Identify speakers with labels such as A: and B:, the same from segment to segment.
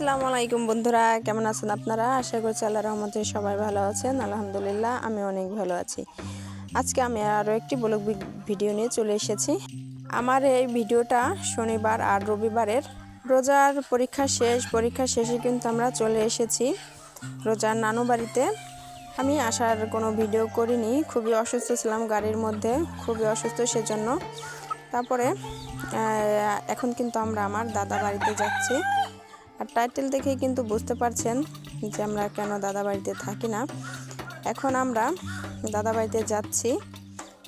A: আসসালামু আলাইকুম বন্ধুরা, কেমন আছেন আপনারা? আশা করছি আল্লাহ রহমতে সবাই ভালো আছেন, আলহামদুলিল্লাহ আমি অনেক ভালো আছি। আজকে আমি আরও একটি ব্লগ ভিডিও নিয়ে চলে এসেছি। আমার এই ভিডিওটা শনিবার আর রবিবারের রোজার পরীক্ষা শেষ, পরীক্ষা শেষে কিন্তু আমরা চলে এসেছি রোজার নানু বাড়িতে। আমি আসার কোনো ভিডিও করিনি, খুবই অসুস্থ ছিলাম গাড়ির মধ্যে, খুবই অসুস্থ সেজন্য। তারপরে এখন কিন্তু আমরা আমার দাদা বাড়িতে যাচ্ছি। আর টাইটেল দেখেই কিন্তু বুঝতে পারছেন যে আমরা কেন দাদা বাড়িতে থাকি না। এখন আমরা দাদা বাড়িতে যাচ্ছি।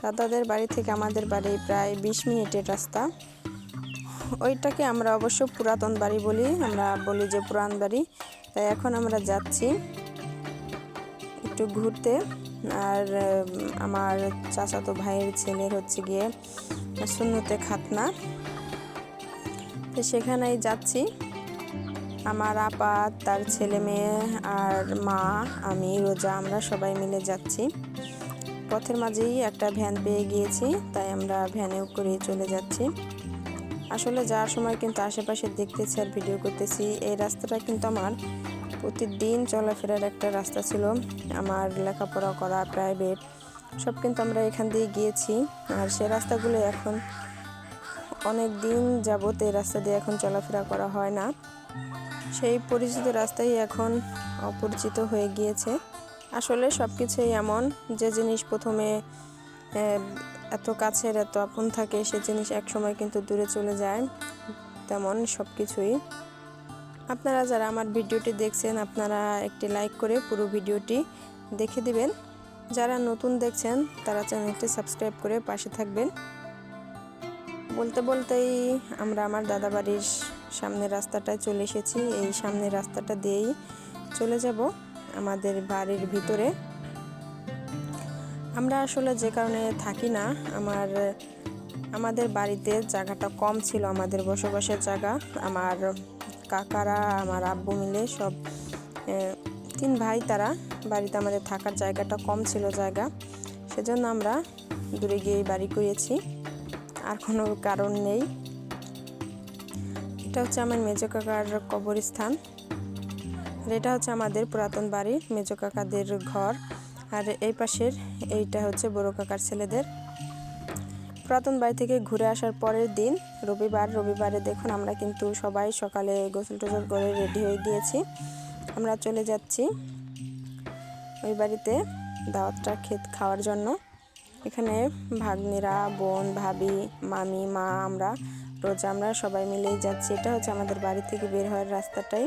A: দাদাদের বাড়ি থেকে আমাদের বাড়ি প্রায় বিশ মিনিটের রাস্তা। ওইটাকে আমরা অবশ্য পুরাতন বাড়ি বলি, আমরা বলি যে পুরান বাড়ি। তাই এখন আমরা যাচ্ছি একটু ঘুরতে। আর আমার চাচাতো ভাইয়ের ছেলের হচ্ছে গিয়ে শূন্যতে খাতনা। তো সেখানেই যাচ্ছি। আমার আপা, তার ছেলে মেয়ে আর মা, আমি, রোজা, আমরা সবাই মিলে যাচ্ছি। পথের মাঝেই একটা ভ্যান পেয়ে গিয়েছি, তাই আমরা ভ্যানেও করে চলে যাচ্ছি। আসলে যাওয়ার সময় কিন্তু আশেপাশে দেখতেছি আর ভিডিও করতেছি। এই রাস্তাটা কিন্তু আমার প্রতিদিন চলাফেরার একটা রাস্তা ছিল। আমার লেখাপড়া করা প্রাইভেট সব কিন্তু আমরা এখান দিয়ে গিয়েছি। আর সে রাস্তাগুলো এখন অনেক দিন যাবত এই রাস্তা দিয়ে এখন চলাফেরা করা হয় না। সেই পরিচিত রাস্তাই এখন অপরিচিত হয়ে গিয়েছে। আসলে সব কিছুই এমন যে জিনিস প্রথমে এত কাছের, এত আপন থাকে, সে জিনিস একসময় কিন্তু দূরে চলে যায়। তেমন সব কিছুই আপনারা যারা আমার ভিডিওটি দেখছেন, আপনারা একটি লাইক করে পুরো ভিডিওটি দেখে দিবেন। যারা নতুন দেখছেন, তারা চ্যানেলটি সাবস্ক্রাইব করে পাশে থাকবেন। বলতে বলতেই আমরা আমার দাদা বাড়ির সামনের রাস্তাটায় চলে এসেছি। এই সামনের রাস্তাটা দিয়েই চলে যাব আমাদের বাড়ির ভিতরে। আমরা আসলে যে কারণে থাকি না, আমার, আমাদের বাড়িতে জায়গাটা কম ছিল, আমাদের বসবাসের জায়গা। আমার কাকারা, আমার আব্বু মিলে সব তিন ভাই তারা বাড়িতে আমাদের থাকার জায়গাটা কম ছিল জায়গা। সেজন্য আমরা দূরে গিয়ে বাড়ি করেছি। আর কোনো কারণ নেই। এটা হচ্ছে আমার মেজো কাকার কবরস্থান। আর এটা হচ্ছে আমাদের পুরাতন বাড়ি, মেজো কাকাদের ঘর। আর এই পাশের এইটা হচ্ছে বড় কাকার ছেলেদের। পুরাতন বাড়ি থেকে ঘুরে আসার পরের দিন, রবিবার, রবিবারে দেখুন আমরা কিন্তু সবাই সকালে গোসল টোসল করে রেডি হয়ে গিয়েছি। আমরা চলে যাচ্ছি ওই বাড়িতে দাওয়াতটা খেত খাওয়ার জন্য। এখানে ভাগ্নিরা, বোন, ভাবি, মামি, মা, আমরা রোজ আমরা সবাই মিলেই যাচ্ছি, এটা হচ্ছে আমাদের বাড়ি থেকে বের হওয়ার রাস্তাটাই।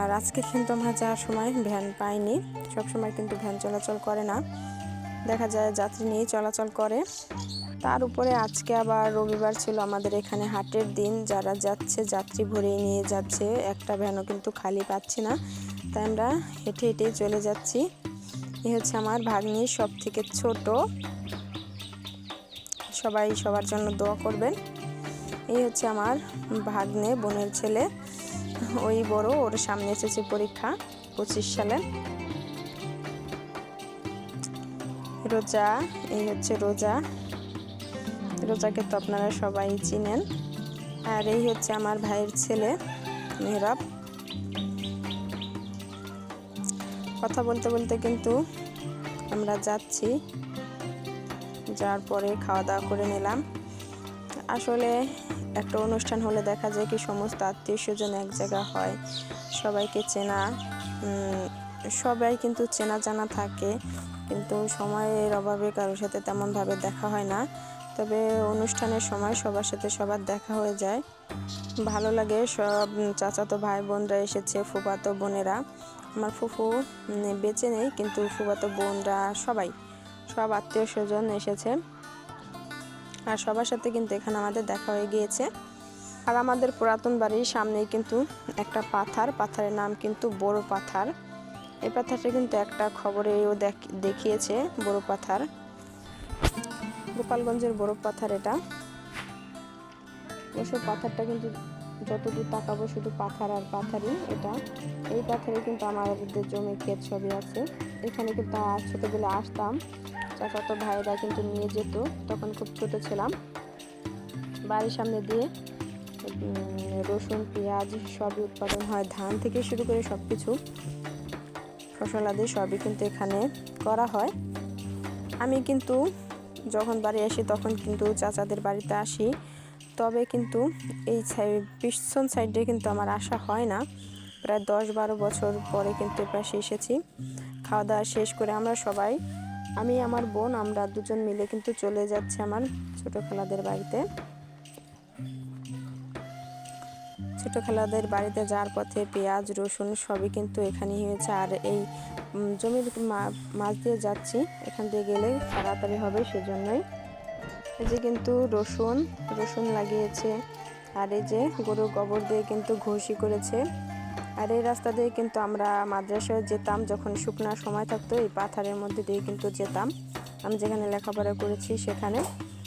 A: আর আজকে কিন্তু আমরা যাওয়ার সময় ভ্যান পাইনি সব সময় কিন্তু ভ্যান চলাচল করে না। দেখা যায় যাত্রী নিয়ে চলাচল করে। তার উপরে আজকে আবার রবিবার ছিল আমাদের এখানে হাটের দিন, যারা যাচ্ছে যাত্রী ভরেই নিয়ে যাচ্ছে, একটা ভ্যানও কিন্তু খালি পাচ্ছি না। তাই আমরা হেঁটে হেঁটেই চলে যাচ্ছি। এ হচ্ছে আমার ভাগ্নি সব থেকে ছোট। সবাই সবার জন্য দোয়া করবেন। এই হচ্ছে আমার ভাগ্নে বোনের ছেলে। ওই বড়, ওর সামনে এসেছে পরীক্ষা, পঁচিশ সালে। রোজা, এই হচ্ছে রোজা। রোজাকে তো আপনারা সবাই চিনেন। আর এই হচ্ছে আমার ভাইয়ের ছেলে, মেহরাব। কথা বলতে বলতে কিন্তু আমরা যাচ্ছি। যাওয়ার পরে খাওয়া দাওয়া করে নিলাম। আসলে একটা অনুষ্ঠান হলে দেখা যায় কি সমস্ত আত্মীয় স্বজন এক জায়গা হয়, সবাইকে চেনা সবাই কিন্তু চেনা জানা থাকে, কিন্তু সময়ের অভাবে কারোর সাথে তেমনভাবে দেখা হয় না। তবে অনুষ্ঠানের সময় সবার সাথে সবার দেখা হয়ে যায়। ভালো লাগে সব চাচাতো ভাই বোনরা এসেছে, ফুফাতো বোনেরা। আমার ফুফু বেঁচে নেই, কিন্তু ফুফাতো বোনরা সবাই, সব আত্মীয় স্বজন এসেছে। আর সবার সাথে কিন্তু এখানে আমাদের দেখা হয়ে গিয়েছে। আর আমাদের পুরাতন বাড়ির সামনেই কিন্তু একটা পাথার, পাথারের নাম কিন্তু বড় পাথার। এই পাথারটা কিন্তু একটা খবরেও দেখ- দেখিয়েছে বড় পাথার। গোপালগঞ্জের বড় পাথার এটা। এসব পাথারটা কিন্তু যতদূর তাকাবো শুধু পাথার আর পাথারই এটা। এই পাথারে কিন্তু আমাদের জমি ক্ষেত সবই আছে। এখানে কিন্তু ছোটোবেলা আসতাম। চাচাতো ভাইরা কিন্তু নিয়ে যেত, তখন খুব ছোট ছিলাম। বাড়ির সামনে দিয়ে রসুন, পেঁয়াজ সবই উৎপাদন হয়, ধান থেকে শুরু করে সব কিছু ফসলাদি সবই কিন্তু এখানে করা হয়। আমি কিন্তু যখন বাড়ি আসি, তখন কিন্তু চাচাদের বাড়িতে আসি। তবে কিন্তু এই পিছন সাইডে কিন্তু আমার আসা হয় না। প্রায় দশ বারো বছর পরে কিন্তু এ পাশে এসেছি। খাওয়া দাওয়া শেষ করে আমরা সবাই আমি, আমার বোন, আমরা দুজন মিলে কিন্তু চলে যাচ্ছি আমার ছোটো খালাদের বাড়িতে। ছোট খেলাদের বাড়িতে যাওয়ার পথে পেঁয়াজ, রসুন সবই কিন্তু এখানেই হয়েছে। আর এই জমির মাছ দিয়ে যাচ্ছি, এখান দিয়ে গেলে তাড়াতাড়ি হবে সেজন্যই। এই যে কিন্তু রসুন রসুন লাগিয়েছে। আর এই যে গরুর গোবর দিয়ে কিন্তু ঘষি করেছে। আর এই রাস্তা দিয়ে কিন্তু আমরা মাদ্রাসায় যেতাম যখন শুকনা সময় থাকতো, এই পাথারের মধ্যে দিয়ে কিন্তু যেতাম। আমি যেখানে লেখাপড়া করেছি সেখানে।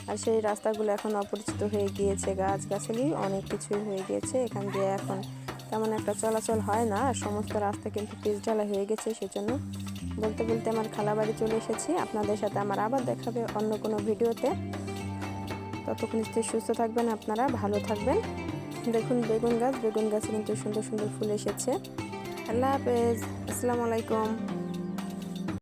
A: আর সেই রাস্তাগুলো এখন অপরিচিত হয়ে গিয়েছে গাছ গাছালি অনেক কিছুই হয়ে গিয়েছে এখান দিয়ে এখন। তেমন একটা চলাচল হয় না, আর সমস্ত রাস্তা কিন্তু পিচ ঢালা হয়ে গেছে সেজন্য বলতে বলতে আমার খালা বাড়ি চলে এসেছি। আপনাদের সাথে আমার আবার দেখাবে অন্য কোনো ভিডিওতে। ততক্ষণ সুস্থ থাকবেন আপনারা, ভালো থাকবেন। দেখুন বেগুন গাছ বেগুন গাছে কিন্তু সুন্দর সুন্দর ফুল এসেছে। আল্লাহ হাফেজ আসসালামু আলাইকুম।